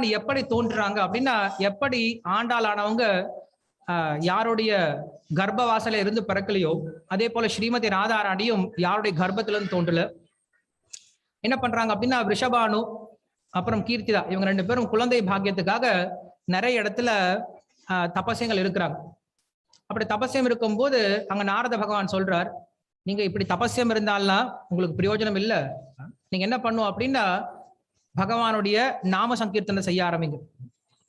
ராதாராணி எப்படி தோன்றுறாங்க அப்படின்னா எப்படி ஆண்டாளானவங்க ஆஹ், யாருடைய கர்ப்பவாசல இருந்து பிறக்கலையோ அதே போல ஸ்ரீமதி ராதாராணியும் யாருடைய கர்ப்பத்திலிருந்து தோன்றல. என்ன பண்றாங்க அப்படின்னா ரிஷபானு அப்புறம் கீர்த்திதா இவங்க ரெண்டு பேரும் குழந்தை பாக்கியத்துக்காக நிறைய இடத்துல ஆஹ், தபஸ்யங்கள் இருக்கிறாங்க. அப்படி தபஸ்யம் இருக்கும்போது அங்க நாரத பகவான் சொல்றார் நீங்க இப்படி தபஸ்யம் இருந்தாலாம் உங்களுக்கு பிரயோஜனம் இல்ல. நீங்க என்ன பண்ணும் அப்படின்னா பகவானுடைய நாம சங்கீர்த்தனை செய்ய ஆரம்பிங்க.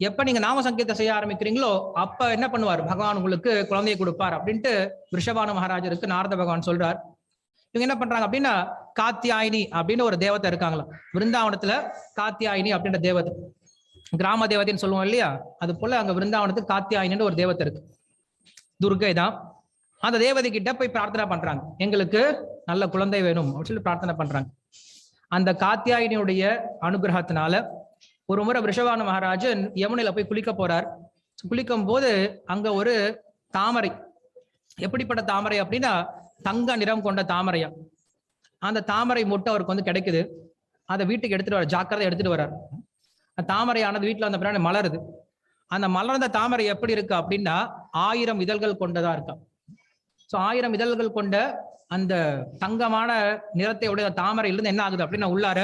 எப்ப நீங்க நாம சங்கீர்த்தனை செய்ய ஆரம்பிக்கிறீங்களோ அப்ப என்ன பண்ணுவார்? பகவான் உங்களுக்கு குழந்தையை கொடுப்பார் அப்படின்ட்டு ரிஷபானு மகாராஜருக்கு நாரத பகவான் சொல்றார். இவங்க என்ன பண்றாங்க அப்படின்னா காத்தியாயினி அப்படின்னு ஒரு தேவத்தை இருக்காங்களா விருந்தாவனத்துல காத்தியாயினி அப்படின்ற தேவதை. கிராம தேவதைன்னு சொல்லுவோம் இல்லையா? அது போல அங்க விருந்தாவனத்துக்கு காத்தியாயினின்னு ஒரு தேவத்தை இருக்கு. துர்கை தான். அந்த தேவதை கிட்ட போய் பிரார்த்தனை பண்றாங்க. எங்களுக்கு நல்ல குழந்தை வேணும் அப்படின்னு சொல்லி பிரார்த்தனை பண்றாங்க. அந்த காத்தியாயினியுடைய அனுகிரகத்தினால ஒரு முறை ரிஷவான மகாராஜன் யமுனையில போய் குளிக்க போறார். குளிக்கும் போது அங்க ஒரு தாமரை. எப்படிப்பட்ட தாமரை அப்படின்னா தங்க நிறம் கொண்ட தாமரையா. அந்த தாமரை மொட்டை அவருக்கு வந்து கிடைக்குது. அதை வீட்டுக்கு எடுத்துட்டு வர ஜாக்கிரதை எடுத்துட்டு வர்றார். தாமரையானது வீட்டில் வந்த பின்னாடி மலருது. அந்த மலர்ந்த தாமரை எப்படி இருக்கு அப்படின்னா ஆயிரம் இதழ்கள் கொண்டதா இருக்கா சோ ஆயிரம் இதழ்கள் கொண்ட அந்த தங்கமான நிறத்தை உடைய தாமரையிலிருந்து என்ன ஆகுது அப்படின்னா உள்ளார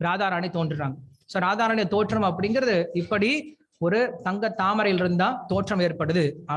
ராதாராணி தோன்றுறாங்க. சோ ராதாராணி தோற்றம் அப்படிங்கிறது இப்படி ஒரு தங்க தாமரையிலிருந்து தான் தோற்றம் ஏற்படுது.